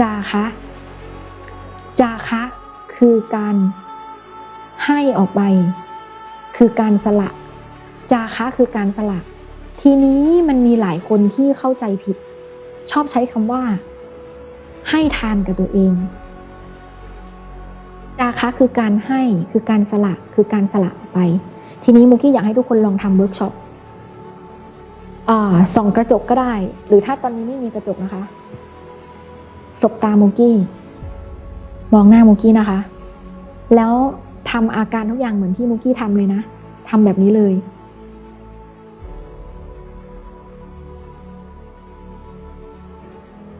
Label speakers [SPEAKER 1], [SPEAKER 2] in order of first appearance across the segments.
[SPEAKER 1] จาคะ จาคะ คือการให้ออกไป คือการสละ จาคะคือการสละ ทีนี้มันมีหลายคนที่เข้าใจผิด ชอบใช้คำว่า ให้ทานกับตัวเอง จาคะคือการให้คือการสละ คือการสละออกไป ทีนี้มุกี้อยากให้ทุกคนลองทำเวิร์กช็อปส่องกระจกก็ได้ หรือถ้าตอนนี้ไม่มีกระจกนะคะ สบตามุกี้ มองหน้ามุกี้นะคะ แล้วทำอาการทุกอย่างเหมือนที่มุกี้ทำเลยนะทำแบบนี้เลย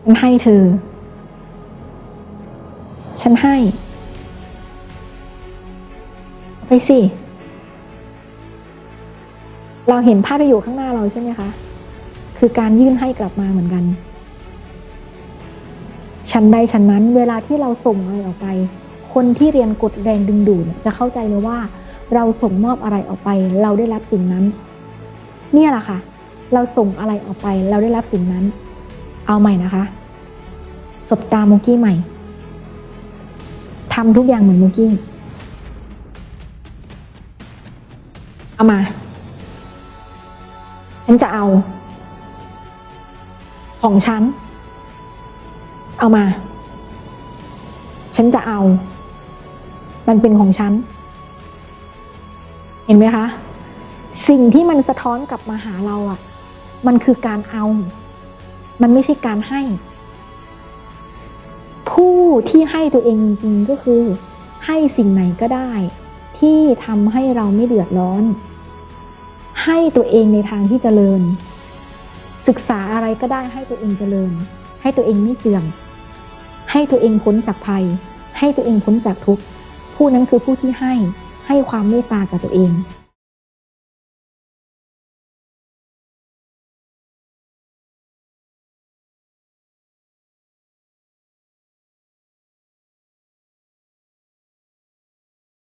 [SPEAKER 1] ฉันให้เธอ ฉันให้ ไปสิ เราเห็นภาพที่อยู่ข้างหน้าเราใช่ไหมคะ คือการยื่นให้กลับมาเหมือนกัน ชั้นใดชั้นนั้นเวลาที่เราส่งอะไรออกไป คนที่เรียนกฎแรงดึงดูดจะเข้าใจเลยว่า เราส่งมอบอะไรออกไป เราได้รับสิ่งนั้น เนี่ยแหละค่ะ เราส่งอะไรออกไป เราได้รับสิ่งนั้น เอาใหม่นะคะสบตามุกี้ใหม่ทำทุกอย่างเหมือนมุกี้เอามา ฉันจะเอา ของฉัน เอามา ฉันจะเอา มันเป็นของฉัน เห็นไหมคะ สิ่งที่มันสะท้อนกลับมาหาเราอะ่ะ มันคือการเอา มันไม่ใช่การให้ ผู้ที่ให้ตัวเองจริงๆก็คือ ให้สิ่งไหนก็ได้ ที่ทำให้เราไม่เดือดร้อน ให้ตัวเองในทางที่เจริญ ศึกษาอะไรก็ได้ให้ตัวเองเจริญให้ตัวเองไม่เสื่อม ให้ตัวเองพ้นจากภัย ให้ตัวเองพ้นจากทุกข์ผู้นั้นคือผู้ที่ให้ให้ความเมตตากับตัวเอง